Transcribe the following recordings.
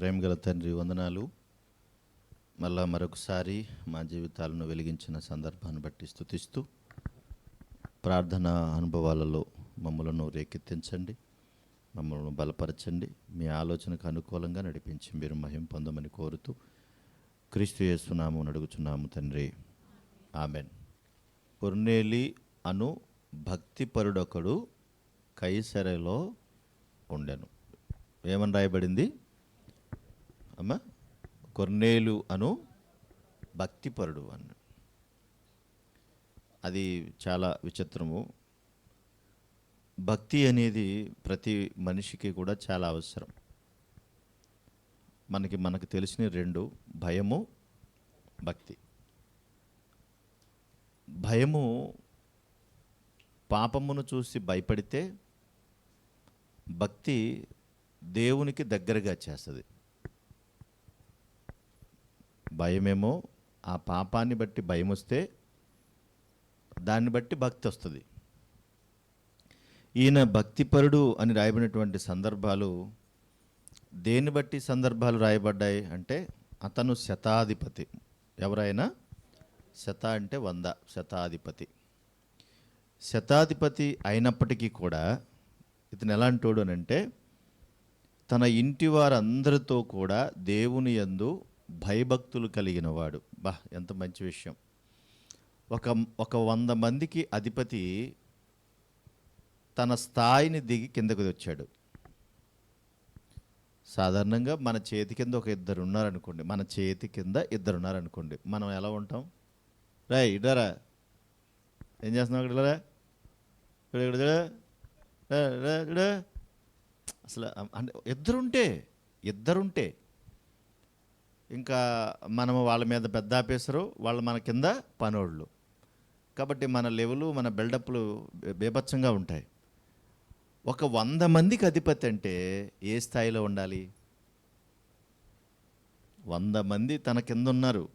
ప్రేమగల తండ్రి వందనాలు. మళ్ళా మరొకసారి మా జీవితాలను వెలిగించిన సందర్భాన్ని బట్టి స్థుతిస్తూ ప్రార్థన అనుభవాలలో మమ్మలను రేకెత్తించండి మమ్మల్ని బలపరచండి మీ ఆలోచనకు అనుకూలంగా నడిపించి మీరు మహిం పొందమని కోరుతూ క్రీస్తు చేస్తున్నాము అడుగుచున్నాము తండ్రి. ఆమెన్. కొర్నేలి అను భక్తిపరుడొకడు కైసరలో ఉండెను. ఏమని రాయబడింది? అమ్మ కొర్నేలు అను భక్తిపరుడు అన్న అది చాలా విచిత్రము. భక్తి అనేది ప్రతి మనిషికి కూడా చాలా అవసరం. మనకి మనకు తెలిసిన రెండు భయము భక్తి. భయము పాపమును చూసి భయపడితే భక్తి దేవునికి దగ్గరగా చేస్తుంది. భయమేమో ఆ పాపాన్ని బట్టి భయం వస్తే దాన్ని బట్టి భక్తి వస్తుంది. ఈయన భక్తిపరుడు అని రాయబడినటువంటి సందర్భాలు దేన్ని బట్టి సందర్భాలు రాయబడ్డాయి అంటే అతను శతాధిపతి. ఎవరైనా? శత అంటే వంద శతాధిపతి. శతాధిపతి అయినప్పటికీ కూడా ఇతను ఎలాంటోడు అని అంటే తన ఇంటి వారందరితో కూడా దేవుని యందు భయభక్తులు కలిగిన వాడు బా ఎంత మంచి విషయం. ఒక ఒక వంద మందికి అధిపతి తన స్థాయిని దిగి కిందకు వచ్చాడు సాధారణంగా మన చేతి కింద ఒక ఇద్దరు ఉన్నారనుకోండి మన చేతి కింద ఇద్దరు ఉన్నారనుకోండి మనం ఎలా ఉంటాం? రా ఇడరా ఏం చేస్తున్నావు ఇక్కడ ఇలారా? ఇక్కడ ఇక్కడ అసలు అంటే ఇద్దరుంటే ఇద్దరుంటే ఇంకా మనము వాళ్ళ మీద పెద్ద ఆపేసరు వాళ్ళు మన కింద పనోళ్ళు. కాబట్టి మన లెవెలు మన బిల్డప్లు బీభత్సంగా బేభత్సంగా ఉంటాయి. ఒక వంద మందికి అధిపతి అంటే ఏ స్థాయిలో ఉండాలి? వంద మంది తన కింద ఉన్నారు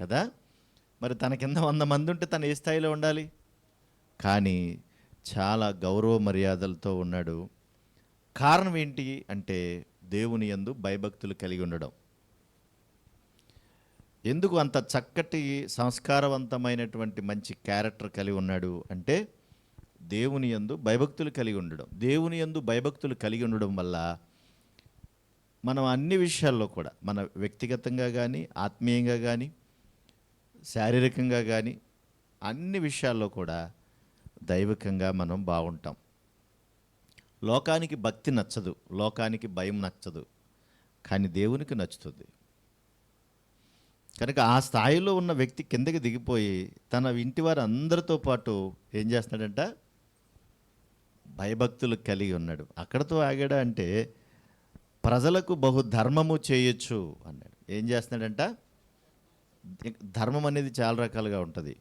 కదా? మరి తన కింద వంద మంది ఉంటే తను ఏ స్థాయిలో ఉండాలి? కానీ చాలా గౌరవ మర్యాదలతో ఉన్నాడు. కారణం ఏంటి అంటే దేవుని యందు భయభక్తులు కలిగి ఉండడం. ఎందుకు అంత చక్కటి సంస్కారవంతమైనటువంటి మంచి క్యారెక్టర్ కలిగి ఉన్నాడు అంటే దేవుని యందు భయభక్తులు కలిగి ఉండడం. దేవుని యందు భయభక్తులు కలిగి ఉండడం వల్ల మనం అన్ని విషయాల్లో కూడా మన వ్యక్తిగతంగా కానీ ఆత్మీయంగా కానీ శారీరకంగా కానీ అన్ని విషయాల్లో కూడా దైవికంగా మనం బాగుంటాం. లోకానికి భక్తి నచ్చదు. లోకానికి భయం నచ్చదు. కానీ దేవునికి నచ్చుతుంది. కనుక ఆ స్థాయిలో ఉన్న వ్యక్తి కిందకి దిగిపోయి తన ఇంటి వారు అందరితో పాటు ఏం చేస్తున్నాడంట? భయభక్తులు కలిగి ఉన్నాడు. అక్కడతో ఆగాడా అంటే ప్రజలకు బహు ధర్మము చేయొచ్చు అన్నాడు. ఏం చేస్తున్నాడంట? ధర్మం అనేది చాలా రకాలుగా ఉంటుంది.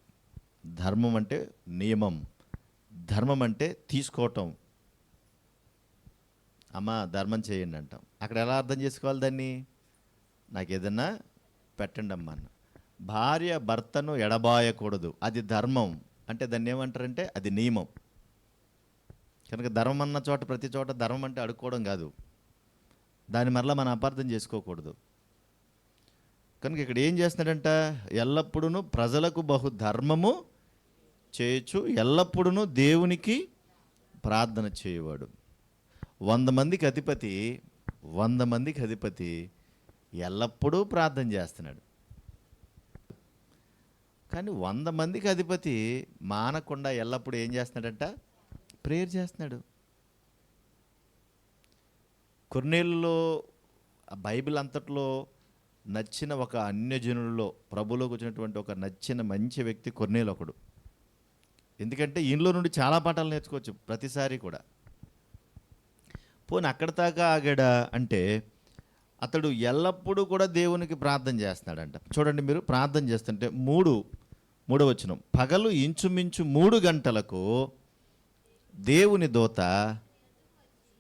ధర్మం అంటే నియమం. ధర్మం అంటే తీసుకోవటం. అమ్మ ధర్మం చేయండి అంటాం. అక్కడ ఎలా అర్థం చేసుకోవాలి దాన్ని? నాకు ఏదన్నా పెట్టండి అమ్మ భార్య భర్తను ఎడబాయకూడదు. అది ధర్మం. అంటే దాన్ని ఏమంటారంటే అది నియమం. కనుక ధర్మం అన్న చోట ప్రతి చోట ధర్మం అంటే అడుక్కోవడం కాదు. దాన్ని మరలా మనం అపార్థం చేసుకోకూడదు. కనుక ఇక్కడ ఏం చేస్తున్నాడంట? ఎల్లప్పుడూ ప్రజలకు బహు ధర్మము చేయొచ్చు ఎల్లప్పుడూ దేవునికి ప్రార్థన చేయవాడు. వంద మందికి అధిపతి వంద మందికి అధిపతి ఎల్లప్పుడూ ప్రార్థన చేస్తున్నాడు. కానీ వంద మందికి అధిపతి మానకుండా ఎల్లప్పుడూ ఏం చేస్తున్నాడంట? ప్రేయర్ చేస్తున్నాడు. కొన్నేళ్ళలో బైబిల్ అంతట్లో నచ్చిన ఒక అన్యజనుల్లో ప్రభులోకి వచ్చినటువంటి ఒక నచ్చిన మంచి వ్యక్తి కొన్నేలు ఒకడు. ఎందుకంటే ఈయనలో నుండి చాలా పాఠాలు నేర్చుకోవచ్చు ప్రతిసారి కూడా. పోనీ అక్కడ దాకా ఆగాడా అంటే అతడు ఎల్లప్పుడూ కూడా దేవునికి ప్రార్థన చేస్తున్నాడంట. చూడండి మీరు ప్రార్థన చేస్తుంటే మూడు మూడవచనం. పగలు ఇంచుమించు మూడు గంటలకు దేవుని దోత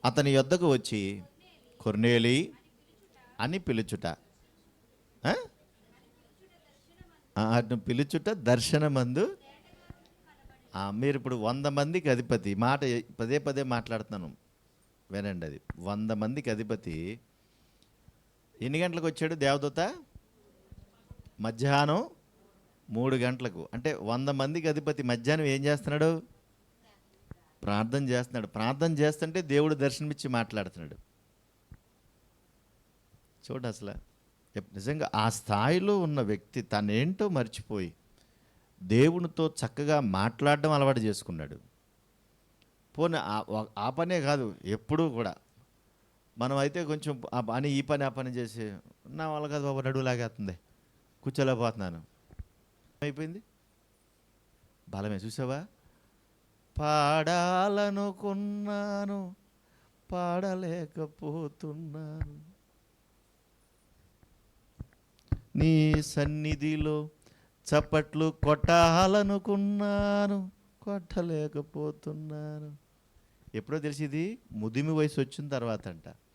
అతని యొద్దకు వచ్చి కొర్నేలి అని పిలుచుట. ఆ? అతను పిలుచుట దర్శనమందు. మీరు ఇప్పుడు వంద మందికి అధిపతి. మాట పదే పదే మాట్లాడుతున్నాను. వినండి అది. వంద మందికి అధిపతి ఎన్ని గంటలకు వచ్చాడు దేవదూత? మధ్యాహ్నం మూడు గంటలకు. అంటే వంద మందికి అధిపతి మధ్యాహ్నం ఏం చేస్తున్నాడు? ప్రార్థన చేస్తున్నాడు. ప్రార్థన చేస్తుంటే దేవుడు దర్శనమిచ్చి మాట్లాడుతున్నాడు. చూడు అసలు. నిజంగా ఆ స్థాయిలో ఉన్న వ్యక్తి తనేంటో మర్చిపోయి దేవునితో చక్కగా మాట్లాడడం అలవాటు చేసుకున్నాడు. పోనీ ఆ- ఆ పనే కాదు ఎప్పుడూ కూడా. మనం అయితే కొంచెం ఆ పని ఈ పని ఆ పని చేసి నా వల్ల కాదు బాబు నడువు లాగేస్తుంది కూర్చోలేకపోతున్నాను అయిపోయింది. బలమే చూసావా? పాడాలనుకున్నాను పాడలేకపోతున్నాను. నీ సన్నిధిలో చప్పట్లు కొట్టాలనుకున్నాను కొట్టలేకపోతున్నాను. ఎప్పుడో తెలిసింది ముదిమి వయసు వచ్చిన తర్వాత అంట.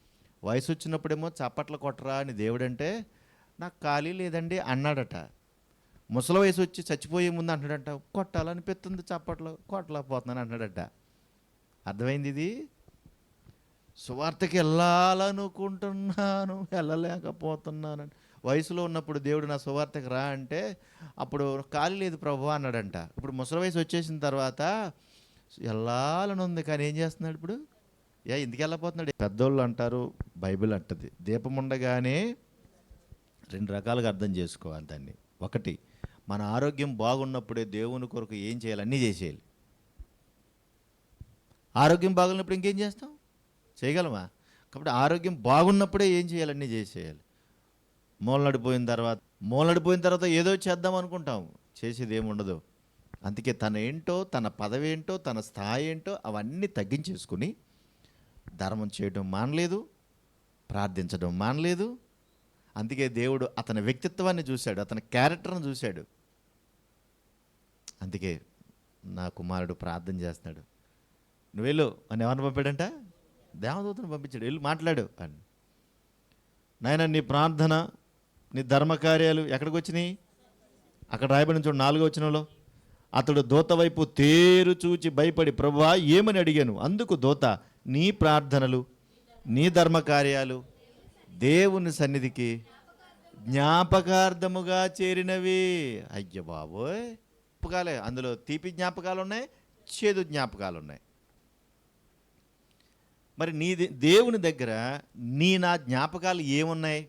వయసు వచ్చినప్పుడేమో చప్పట్లు కొట్టరా అని దేవుడంటే నాకు ఖాళీ లేదండి అన్నాడట. ముసలి వయసు వచ్చి చచ్చిపోయే ముందు అంటున్నాడంట కొట్టాలనిపిస్తుంది చప్పట్లు కొట్టలేకపోతున్నాను అంటున్నాడట. అర్థమైంది ఇది? సువార్తకి వెళ్ళాలనుకుంటున్నాను వెళ్ళలేకపోతున్నాను. వయసులో ఉన్నప్పుడు దేవుడు నా సువార్తకి రా అంటే అప్పుడు ఖాళీ లేదు ప్రభు అన్నాడంట. ఇప్పుడు ముసలి వయసు వచ్చేసిన తర్వాత వెళ్ళాలని ఉంది కానీ ఏం చేస్తున్నాడు ఇప్పుడు? ఏ ఇందుకు వెళ్ళిపోతున్నాడు పెద్దోళ్ళు అంటారు బైబిల్ అంటది. దీపం ఉండగానే రెండు రకాలుగా అర్థం చేసుకోవాలి దాన్ని. ఒకటి మన ఆరోగ్యం బాగున్నప్పుడే దేవుని కొరకు ఏం చేయాలి? అన్నీ చేసేయాలి. ఆరోగ్యం బాగున్నప్పుడు ఇంకేం చేస్తాం? చేయగలమా? కాబట్టి ఆరోగ్యం బాగున్నప్పుడే ఏం చేయాలి? అన్నీ చేసేయాలి. మూలనడిపోయిన తర్వాత మూలనడిపోయిన తర్వాత ఏదో చేద్దాం అనుకుంటాం. చేసేది ఏముండదు అందుకే తన ఏంటో తన పదవి ఏంటో తన స్థాయి ఏంటో అవన్నీ తగ్గించేసుకుని ధర్మం చేయడం మానలేదు ప్రార్థించడం మానలేదు. అందుకే దేవుడు అతని వ్యక్తిత్వాన్ని చూశాడు అతని క్యారెక్టర్ని చూశాడు. అందుకే నా కుమారుడు ప్రార్థన చేస్తున్నాడు. నువ్వు వెళ్ళు అని ఎవరిని పంపాడంట? దేవదూతను పంపించాడు. వెళ్ళి మాట్లాడు అని. నాయన నీ ప్రార్థన నీ ధర్మకార్యాలు ఎక్కడికి వచ్చినాయి? అక్కడ రాయబడిన చూడు నాలుగో వచ్చినలో అతడు దూత వైపు తేరు చూచి భయపడి ప్రభా ఏమని అడిగాను? అందుకు దూత నీ ప్రార్థనలు నీ ధర్మకార్యాలు దేవుని సన్నిధికి జ్ఞాపకార్థముగా చేరినవి. అయ్య బాబోయ్! జ్ఞాపకాలే. అందులో తీపి జ్ఞాపకాలు ఉన్నాయి చేదు జ్ఞాపకాలు ఉన్నాయి మరి నీ దే- దేవుని దగ్గర నీ నా జ్ఞాపకాలు ఏమున్నాయి?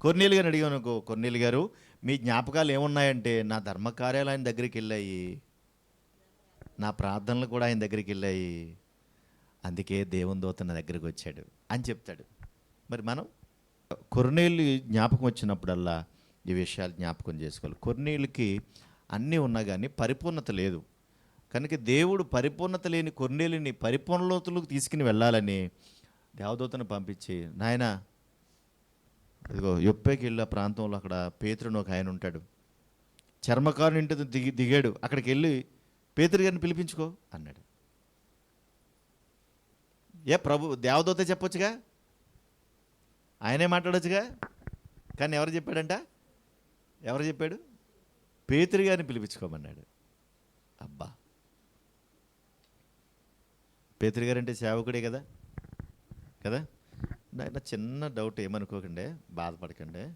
కొన్నేళ్ళు గారు అడిగాను కొన్నేళ్ళు గారు మీ జ్ఞాపకాలు ఏమున్నాయంటే నా ధర్మకార్యాలయం దగ్గరికి వెళ్ళాయి. నా ప్రార్థనలు కూడా ఆయన దగ్గరికి వెళ్ళాయి. అందుకే దేవుని దూత నా దగ్గరికి వచ్చాడు అని చెప్తాడు. మరి మనం కొన్నేళ్ళు జ్ఞాపకం వచ్చినప్పుడల్లా ఈ విషయాలు జ్ఞాపకం చేసుకోవాలి. కొన్నేళ్ళకి అన్నీ ఉన్నా కానీ పరిపూర్ణత లేదు. కనుక దేవుడు పరిపూర్ణత లేని కొన్నేళ్ళని పరిపూర్ణలోతులకు తీసుకుని వెళ్ళాలని దేవదూతను పంపించి నాయన ఇదిగో యొప్పేకి వెళ్ళి ఆ ప్రాంతంలో అక్కడ పేతురుని ఒక ఆయన ఉంటాడు. చర్మకారుని ఇంటి దిగి దిగాడు. అక్కడికి వెళ్ళి పేతురు గారిని పిలిపించుకో అన్నాడు. ఏ ప్రభు దేవదూత చెప్పొచ్చుగా? ఆయనే మాట్లాడొచ్చుగా? కానీ ఎవరు చెప్పాడంట? ఎవరు చెప్పాడు? పేతురు గారిని పిలిపించుకోమన్నాడు. అబ్బా! పేతురు గారు అంటే సేవకుడే కదా? కదా? నా చిన్న డౌట్ ఏమనుకోకండి బాధపడకండి.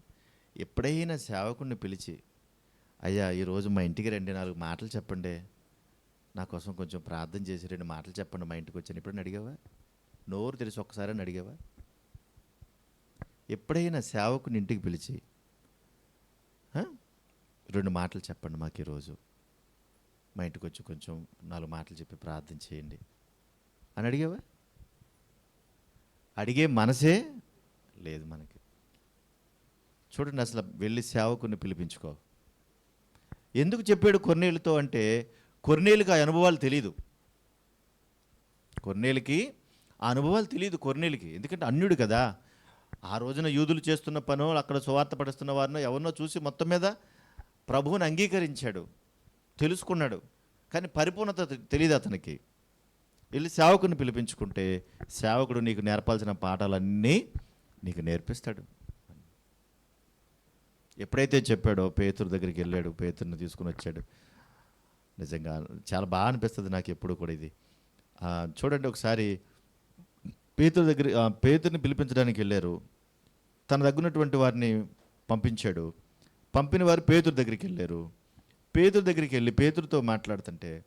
ఎప్పుడైనా సేవకుడిని పిలిచి అయ్యా ఈరోజు మా ఇంటికి రండి నాలుగు మాటలు చెప్పండి నా కోసం కొంచెం ప్రార్థన చేసి రెండు మాటలు చెప్పండి మా ఇంటికి వచ్చాను. ఎప్పుడైనా అడిగావా? నోరు తెలిసి ఒక్కసారి అని అడిగావా? ఎప్పుడైనా సేవకుని ఇంటికి పిలిచి రెండు మాటలు చెప్పండి మాకు ఈరోజు. మా ఇంటికి వచ్చి కొంచెం నాలుగు మాటలు చెప్పి ప్రార్థన చేయండి. అని అడిగావా? అడిగే మనసే లేదు మనకి. చూడండి అసలు వెళ్ళి సేవకుని పిలిపించుకో. ఎందుకు చెప్పాడు కొన్నేళ్ళతో అంటే కొన్నేళ్ళకి ఆ అనుభవాలు తెలియదు కొన్నేళ్ళకి ఆ అనుభవాలు తెలియదు కొన్నేళ్ళకి ఎందుకంటే అన్యుడు కదా. ఆ రోజున యూదులు చేస్తున్న పనో అక్కడ సువార్త పడుస్తున్న వారినో ఎవరినో చూసి మొత్తం మీద ప్రభువుని అంగీకరించాడు. తెలుసుకున్నాడు. కానీ పరిపూర్ణత తెలియదు అతనికి. వెళ్ళి సేవకుని పిలిపించుకుంటే సేవకుడు నీకు నేర్పాల్సిన పాఠాలన్నీ నీకు నేర్పిస్తాడు. ఎప్పుడైతే చెప్పాడో పేతురు దగ్గరికి వెళ్ళాడు పేతురుని తీసుకుని వచ్చాడు. నిజంగా చాలా బాగా అనిపిస్తుంది నాకు ఎప్పుడు కూడా ఇది. చూడండి ఒకసారి పేతురు దగ్గర పేతుని పిలిపించడానికి వెళ్ళారు. తన దగ్గరున్నటువంటి వారిని పంపించాడు. పంపిన వారు పేతురు దగ్గరికి వెళ్ళారు. పేతురు దగ్గరికి వెళ్ళి పేతురుతో మాట్లాడుతుంటే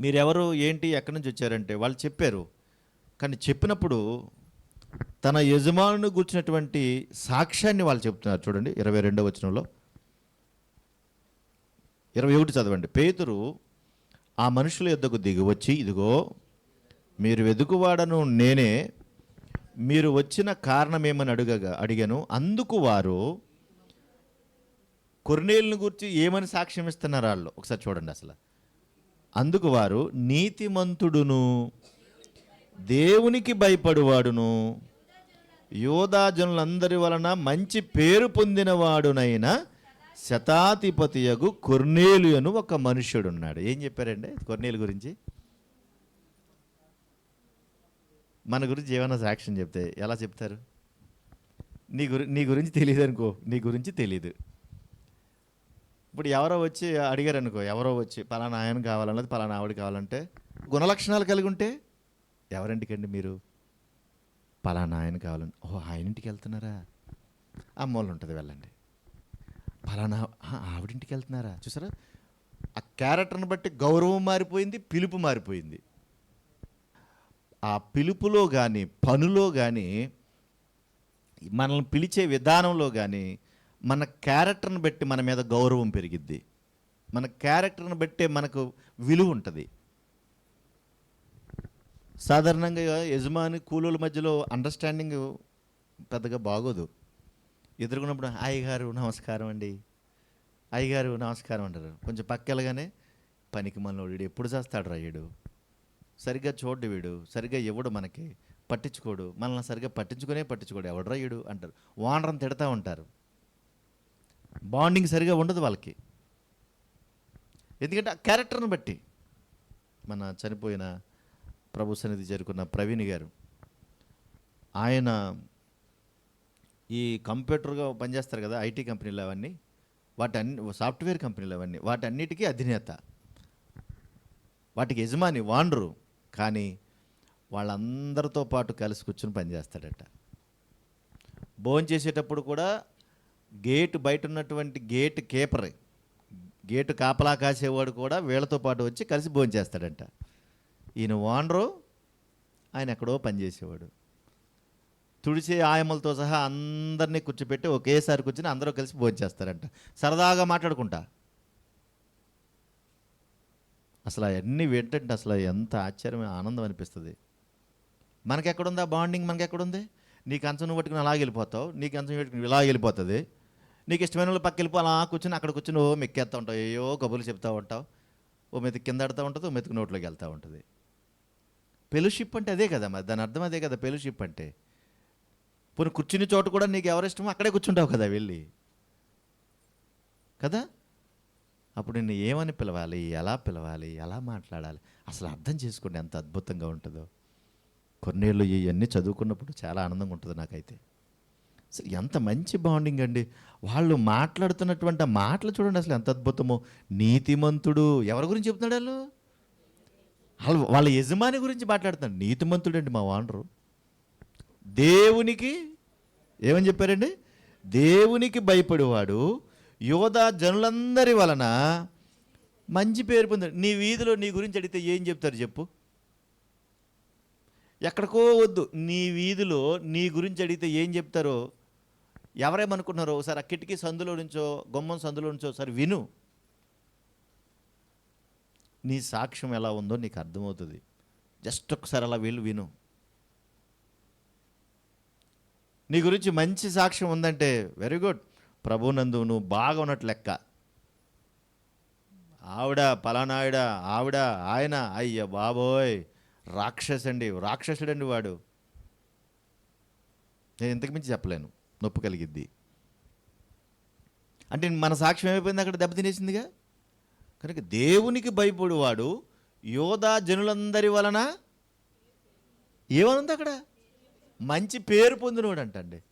మీరెవరు? ఏంటి? ఎక్కడి నుంచి వచ్చారంటే? వాళ్ళు చెప్పారు. కానీ చెప్పినప్పుడు తన యజమానుని కూర్చున్నటువంటి సాక్ష్యాన్ని వాళ్ళు చెప్తున్నారు. చూడండి ఇరవై రెండవ వచనంలో. ఇరవై ఒకటి చదవండి. పేతురు ఆ మనుషుల యొద్దకు దిగి వచ్చి ఇదిగో మీరు వెదుకువాడను నేనే మీరు వచ్చిన కారణమేమని అడుగగా అడిగాను. అందుకు వారు కొర్నేలుని గురించి ఏమని సాక్ష్యం ఇస్తున్నారు వాళ్ళు? ఒకసారి చూడండి అసలు. అందుకు వారు నీతిమంతుడును దేవునికి భయపడువాడును యోధాజనులందరి వలన మంచి పేరు పొందినవాడునైనా శతాధిపతియగు కొర్నేలియను ఒక మనుష్యుడు ఉన్నాడు ఏం చెప్పారండి కొర్నేలు గురించి? మన గురించి ఏమైనా సాక్ష్యం చెప్తే ఎలా చెప్తారు? నీ గురి నీ గురించి తెలియదు అనుకో. నీ గురించి తెలియదు ఇప్పుడు ఎవరో వచ్చి అడిగారు అనుకో. ఎవరో వచ్చి పలానా ఆయన కావాలన్నది పలానా ఆవిడ కావాలంటే గుణలక్షణాలు కలిగి ఉంటే ఎవరింటికండి మీరు? పలానా ఆయన కావాలని ఓ ఆయన ఇంటికి వెళ్తున్నారా? అమ్మోళ్ళు ఉంటుంది వెళ్ళండి. ఫలానా ఆవిడింటికి వెళ్తున్నారా? చూసారా? ఆ క్యారెక్టర్ని బట్టి గౌరవం మారిపోయింది పిలుపు మారిపోయింది. ఆ పిలుపులో కానీ పనులో కానీ మనల్ని పిలిచే విధానంలో కానీ మన క్యారెక్టర్ని బట్టి మన మీద గౌరవం పెరిగిద్ది. మన క్యారెక్టర్ని బట్టే మనకు విలువ ఉంటుంది. సాధారణంగా యజమాని కూలోల మధ్యలో అండర్స్టాండింగ్ పెద్దగా బాగోదు. ఎదుర్కొన్నప్పుడు అయ్యగారు నమస్కారం అండి. అయ్యగారు నమస్కారం అంటారు. కొంచెం పక్కెళ్ళగానే పనికి మనోడు వీడు ఎప్పుడు చేస్తాడు రాయుడు సరిగ్గా చూడు వీడు. సరిగ్గా ఇవ్వడు మనకి? పట్టించుకోడు. మనల్ని సరిగ్గా పట్టించుకునే పట్టించుకోడు. ఎవడు రాయుడు అంటారు. వానరం తిడతా ఉంటారు. బాండింగ్ సరిగా ఉండదు వాళ్ళకి. ఎందుకంటే ఆ క్యారెక్టర్ని బట్టి. మన చనిపోయిన ప్రభు సన్నిధి చేరుకున్న ప్రవీణ్ గారు. ఆయన ఈ కంప్యూటర్గా పనిచేస్తారు కదా ఐటీ కంపెనీలు అవన్నీ వాటి అన్ని సాఫ్ట్వేర్ కంపెనీలు అవన్నీ వాటన్నిటికీ అధినేత. వాటికి యజమాని వాండరు కానీ వాళ్ళందరితో పాటు కలిసి కూర్చుని పనిచేస్తాడట భోజనం చేసేటప్పుడు కూడా గేటు బయట ఉన్నటువంటి గేట్ కీపర్ గేటు కాపలా కాసేవాడు కూడా వీళ్ళతో పాటు వచ్చి కలిసి భోజనం చేస్తాడంట. ఈయన ఓనరు ఆయన ఎక్కడో పనిచేసేవాడు తుడిచే ఆయమ్మలతో సహా అందరినీ కూర్చోపెట్టి ఒకేసారి కూర్చుని అందరూ కలిసి భోజనం చేస్తారంట. సరదాగా మాట్లాడుకుంటా. అసలు అవన్నీ ఏంటంటే అసలు ఎంత ఆశ్చర్యం ఆనందం అనిపిస్తుంది. మనకెక్కడుంది ఆ బాండింగ్ మనకి ఎక్కడుంది నీకు నువ్వు పట్టుకుని అలాగే వెళ్ళిపోతావు. నీకు అంచం పెట్టుకుని ఇలా వెళ్ళిపోతుంది. నీకు ఇష్టమైన వాళ్ళు పక్క వెళ్ళిపో అలా కూర్చొని అక్కడ కూర్చొని ఓ మెక్కేస్తూ ఉంటావు. ఏయో కబుర్లు చెప్తూ ఉంటావు. ఓ మెతుకు కింద ఆడుతూ ఉంటుంది ఓ మెతుకు నోట్లోకి వెళ్తూ ఉంటుంది. ఫెలోషిప్ అంటే అదే కదా మరి. దాని అర్థం అదే కదా. ఫెలోషిప్ అంటే పోనీ కూర్చుని చోట కూడా నీకు ఎవరిష్టమో అక్కడే కూర్చుంటావు కదా వెళ్ళి. కదా? అప్పుడు నిన్ను ఏమని పిలవాలి ఎలా పిలవాలి ఎలా మాట్లాడాలి? అసలు అర్థం చేసుకోండి ఎంత అద్భుతంగా ఉంటుందో. కొన్నేళ్ళు ఇవన్నీ చదువుకున్నప్పుడు చాలా ఆనందంగా ఉంటుంది నాకైతే. అసలు ఎంత మంచి బాండింగ్ అండి. వాళ్ళు మాట్లాడుతున్నటువంటి మాటలు చూడండి అసలు ఎంత అద్భుతమో. నీతిమంతుడు ఎవరి గురించి చెప్తున్నాడు వాళ్ళు? వాళ్ళు వాళ్ళ యజమాని గురించి మాట్లాడుతున్నాడు నీతిమంతుడు అండి మా వాండరు దేవునికి ఏమని చెప్పారండి? దేవునికి భయపడేవాడు యోధా జనులందరి వలన మంచి పేరు పొందాడు. నీ వీధిలో నీ గురించి అడిగితే ఏం చెప్తారు చెప్పు. ఎక్కడికో వద్దు. నీ వీధిలో నీ గురించి అడిగితే ఏం చెప్తారో? ఎవరేమనుకున్నారో ఒకసారి ఆ కిటికీ సందులో నుంచో గుమ్మం సందులో నుంచో ఒకసారి విను. నీ సాక్ష్యం ఎలా ఉందో నీకు అర్థమవుతుంది. జస్ట్ ఒకసారి అలా వీళ్ళు విను. నీ గురించి మంచి సాక్ష్యం ఉందంటే వెరీ గుడ్. ప్రభునందు నువ్వు బాగా ఉన్నట్టు లెక్క. ఆవిడ పలానావిడ ఆవిడ ఆయన అయ్య బాబోయ్ రాక్షసండి రాక్షసుడండి వాడు. నేను ఇంతకుమించి చెప్పలేను నొప్పి కలిగిద్ది. అంటే మన సాక్ష్యం ఏమైపోయింది అక్కడ దెబ్బతినేసిందిగా కనుక దేవునికి భయపడువాడు యోధా జనులందరి వలన ఏమనుంది అక్కడ? మంచి పేరు పొందినోడు అంటండి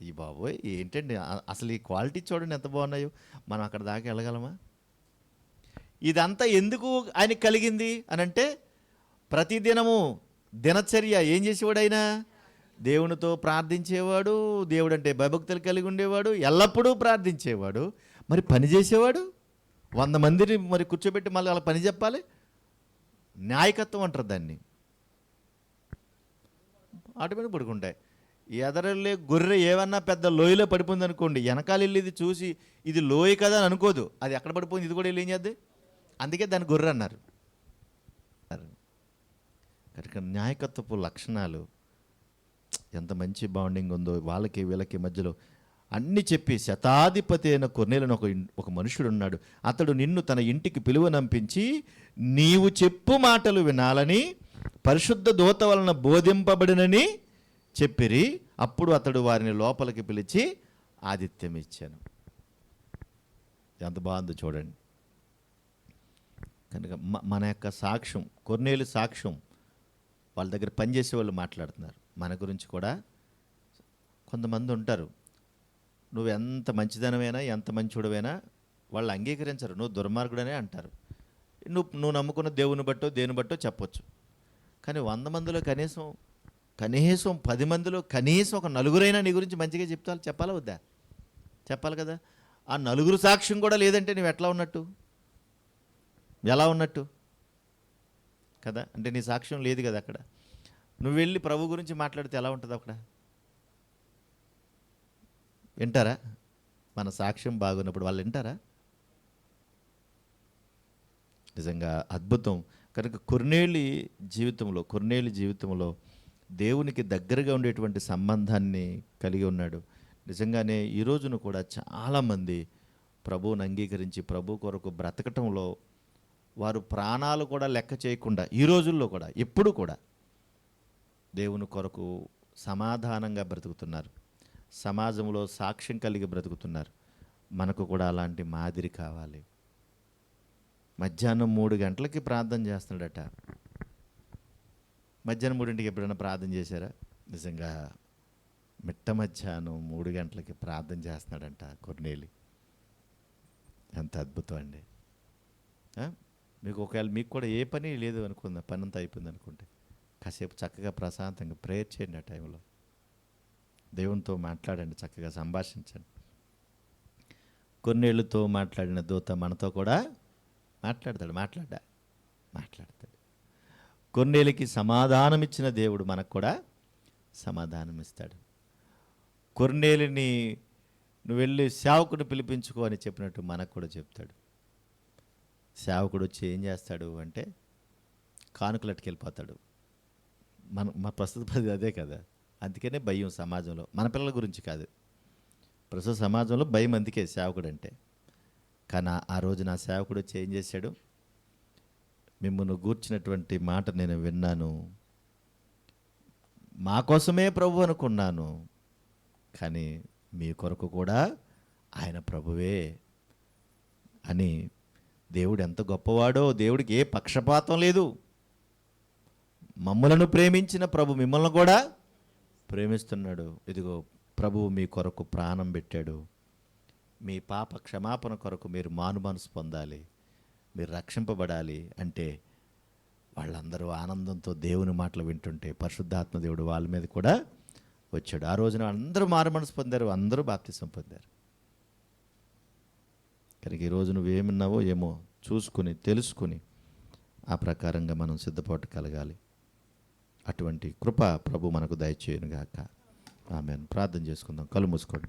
ఈ బాబోయ్ ఏంటండి? అసలు ఈ క్వాలిటీ చూడండి ఎంత బాగున్నాయో. మనం అక్కడ దాకా వెళ్ళగలమా? ఇదంతా ఎందుకు ఆయనకి కలిగింది అని అంటే ప్రతిదినము దినచర్య ఏం చేసేవాడు ఆయన? దేవునితో ప్రార్థించేవాడు దేవుడు అంటే భయభక్తులు కలిగి ఉండేవాడు ఎల్లప్పుడూ ప్రార్థించేవాడు. మరి పని చేసేవాడు? వంద మందిని మరి కూర్చోబెట్టి మళ్ళీ వాళ్ళ పని చెప్పాలి? నాయకత్వం అంటారు దాన్ని. ఆటోమేటిక్ పడుకుంటాయి. ఎదరల్లే గొర్రె ఏమన్నా పెద్ద లోయలో పడిపోయింది అనుకోండి వెనకాల వెళ్ళేది చూసి ఇది లోయ కదా అని అనుకోదు. అది ఎక్కడ పడిపోయింది? ఇది కూడా వెళ్ళి ఏం చేద్ది? అందుకే దాన్ని గొర్రె అన్నారు. కనుక న్యాయకత్వపు లక్షణాలు ఎంత మంచి బాండింగ్ ఉందో వాళ్ళకి వీళ్ళకి మధ్యలో అన్ని చెప్పి శతాధిపతి అయిన కొన్నేలను ఒక ఒక మనుషుడు ఉన్నాడు. అతడు నిన్ను తన ఇంటికి పిలువనంపించి నీవు చెప్పు మాటలు వినాలని పరిశుద్ధ దూత వలన బోధింపబడినని చెప్పిరి అప్పుడు అతడు వారిని లోపలికి పిలిచి ఆతిథ్యం ఇచ్చాను. ఎంత బాగుందో చూడండి. కనుక మన యొక్క సాక్ష్యం కొన్నేళ్ళు సాక్ష్యం వాళ్ళ దగ్గర పనిచేసే వాళ్ళు మాట్లాడుతున్నారు. మన గురించి కూడా కొంతమంది ఉంటారు. నువ్వు ఎంత మంచిదనమైనా ఎంత మంచోడమైనా వాళ్ళు అంగీకరించరు. నువ్వు దుర్మార్గుడనే అంటారు. నువ్వు నువ్వు నమ్ముకున్న దేవుని బట్టో దేని బట్టో చెప్పొచ్చు. కానీ వంద మందిలో కనీసం కనీసం పది మందిలో కనీసం ఒక నలుగురైనా నీ గురించి మంచిగా చెప్తాను చెప్పాలా వద్దా? చెప్పాలి కదా. ఆ నలుగురు సాక్ష్యం కూడా లేదంటే నువ్వు ఎట్లా ఉన్నట్టు? ఎలా ఉన్నట్టు? కదా? అంటే నీ సాక్ష్యం లేదు కదా అక్కడ. నువ్వు వెళ్ళి ప్రభు గురించి మాట్లాడితే ఎలా ఉంటుంది అక్కడ? వింటారా? మన సాక్ష్యం బాగున్నప్పుడు వాళ్ళు వింటారా? నిజంగా అద్భుతం. కనుక కొన్నేళ్ళి జీవితంలో కొన్నేళ్ళి జీవితంలో దేవునికి దగ్గరగా ఉండేటువంటి సంబంధాన్ని కలిగి ఉన్నాడు. నిజంగానే ఈ రోజున కూడా చాలామంది ప్రభువుని అంగీకరించి ప్రభు కొరకు బ్రతకటంలో వారు ప్రాణాలు కూడా లెక్క చేయకుండా ఈ రోజుల్లో కూడా ఎప్పుడు కూడా దేవుని కొరకు సమాధానంగా బ్రతుకుతున్నారు. సమాజంలో సాక్ష్యం కలిగి బ్రతుకుతున్నారు. మనకు కూడా అలాంటి మాదిరి కావాలి. మధ్యాహ్నం మూడు గంటలకి ప్రార్థన చేస్తున్నాడట. మధ్యాహ్నం మూడింటికి ఎప్పుడైనా ప్రార్థన చేశారా? నిజంగా మిట్ట మధ్యాహ్నం మూడు గంటలకి ప్రార్థన చేస్తున్నాడంట కొన్నేలి ఎంత అద్భుతం అండి. మీకు ఒకవేళ మీకు కూడా ఏ పని లేదు అనుకుందా? పని అంతా అయిపోయింది అనుకుంటే. కాసేపు చక్కగా ప్రశాంతంగా ప్రేయర్ చేయండి ఆ టైంలో. దేవునితో మాట్లాడండి చక్కగా సంభాషించండి. కొన్నేళ్ళతో మాట్లాడిన దూత మనతో కూడా మాట్లాడతాడు మాట్లాడా మాట్లాడతాడు. కొన్నేళ్ళకి సమాధానం ఇచ్చిన దేవుడు మనకు కూడా సమాధానం ఇస్తాడు కొన్నేళ్ళని నువ్వు వెళ్ళి సేవకుడు పిలిపించుకో అని చెప్పినట్టు మనకు కూడా చెప్తాడు. సేవకుడు వచ్చి ఏం చేస్తాడు అంటే కానుకలు అట్టుకెళ్ళిపోతాడు మన మా ప్రస్తుత పరిస్థితి అదే కదా. అందుకనే భయం సమాజంలో. మన పిల్లల గురించి కాదు. ప్రస్తుత సమాజంలో భయం అందుకే సేవకుడు అంటే కానీ ఆ- రోజు నా సేవకుడు వచ్చి ఏం చేశాడు. మిమ్మల్ని గూర్చినటువంటి మాట నేను విన్నాను. మా కోసమే ప్రభు అనుకున్నాను. కానీ మీ కొరకు కూడా ఆయన ప్రభువే అని దేవుడు ఎంత గొప్పవాడో దేవుడికి ఏ పక్షపాతం లేదు. మమ్మలను ప్రేమించిన ప్రభు మిమ్మల్ని కూడా ప్రేమిస్తున్నాడు. ఇదిగో ప్రభువు మీ కొరకు ప్రాణం పెట్టాడు. మీ పాప క్షమాపణ కొరకు మీరు మాను మనసు పొందాలి మీరు రక్షింపబడాలి అంటే వాళ్ళందరూ ఆనందంతో దేవుని మాటలు వింటుంటే పరిశుద్ధాత్మ దేవుడు వాళ్ళ మీద కూడా వచ్చాడు. ఆ రోజున అందరూ మారు మనసు పొందారు అందరూ బాప్తిసం పొందారు. కనుక ఈరోజు నువ్వేమిన్నావో ఏమో చూసుకుని తెలుసుకుని ఆ ప్రకారంగా మనం సిద్ధపాటు కలగాలి. అటువంటి కృప ప్రభు మనకు దయచేయునుగాక. ఆమెను. ప్రార్థన చేసుకుందాం. కళ్ళు మూసుకోండి.